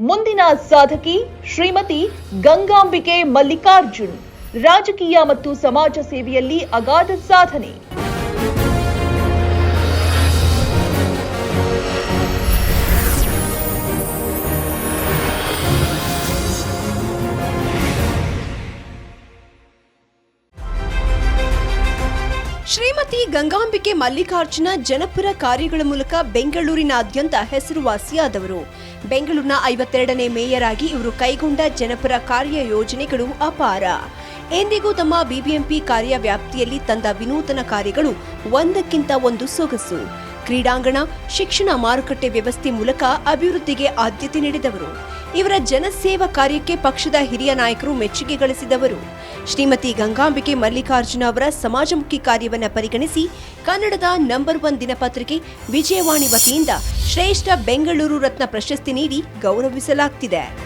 ಮುಂದಿನ ಸಾಧಕಿ ಶ್ರೀಮತಿ ಗಂಗಾಂಬಿಕೆ ಮಲ್ಲಿಕಾರ್ಜುನ್ ರಾಜಕೀಯ ಮತ್ತು ಸಮಾಜ ಸೇವೆಯಲ್ಲಿ ಅಗಾಧ ಸಾಧನೆ. ಶ್ರೀಮತಿ ಗಂಗಾಂಬಿಕೆ ಮಲ್ಲಿಕಾರ್ಜುನ ಜನಪರ ಕಾರ್ಯಗಳ ಮೂಲಕ ಬೆಂಗಳೂರಿನಾದ್ಯಂತ ಹೆಸರುವಾಸಿಯಾದವರು. ಬೆಂಗಳೂರಿನ ಐವತ್ತೆರಡನೇ ಮೇಯರ್ ಆಗಿ ಇವರು ಕೈಗೊಂಡ ಜನಪರ ಕಾರ್ಯ ಯೋಜನೆಗಳು ಅಪಾರ. ಎಂದಿಗೂ ತಮ್ಮ ಬಿಬಿಎಂಪಿ ಕಾರ್ಯ ವ್ಯಾಪ್ತಿಯಲ್ಲಿ ತಂದ ವಿನೂತನ ಕಾರ್ಯಗಳು ಒಂದಕ್ಕಿಂತ ಒಂದು ಸೊಗಸು. ಕ್ರೀಡಾಂಗಣ, ಶಿಕ್ಷಣ ಮಾರುಕಟ್ಟೆ ವ್ಯವಸ್ಥೆ ಮೂಲಕ ಅಭಿವೃದ್ಧಿಗೆ ಆದ್ಯತೆ ನೀಡಿದವರು. ಇವರ ಜನಸೇವಾ ಕಾರ್ಯಕ್ಕೆ ಪಕ್ಷದ ಹಿರಿಯ ನಾಯಕರು ಮೆಚ್ಚುಗೆ ಗಳಿಸಿದವರು. ಶ್ರೀಮತಿ ಗಂಗಾಂಬಿಕೆ ಮಲ್ಲಿಕಾರ್ಜುನ ಅವರ ಸಮಾಜಮುಖಿ ಕಾರ್ಯವನ್ನು ಪರಿಗಣಿಸಿ ಕನ್ನಡದ ನಂಬರ್ ಒನ್ ದಿನಪತ್ರಿಕೆ ವಿಜಯವಾಣಿ ವತಿಯಿಂದ ಶ್ರೇಷ್ಠ ಬೆಂಗಳೂರು ರತ್ನ ಪ್ರಶಸ್ತಿ ನೀಡಿ ಗೌರವಿಸಲಾಗ್ತಿದೆ.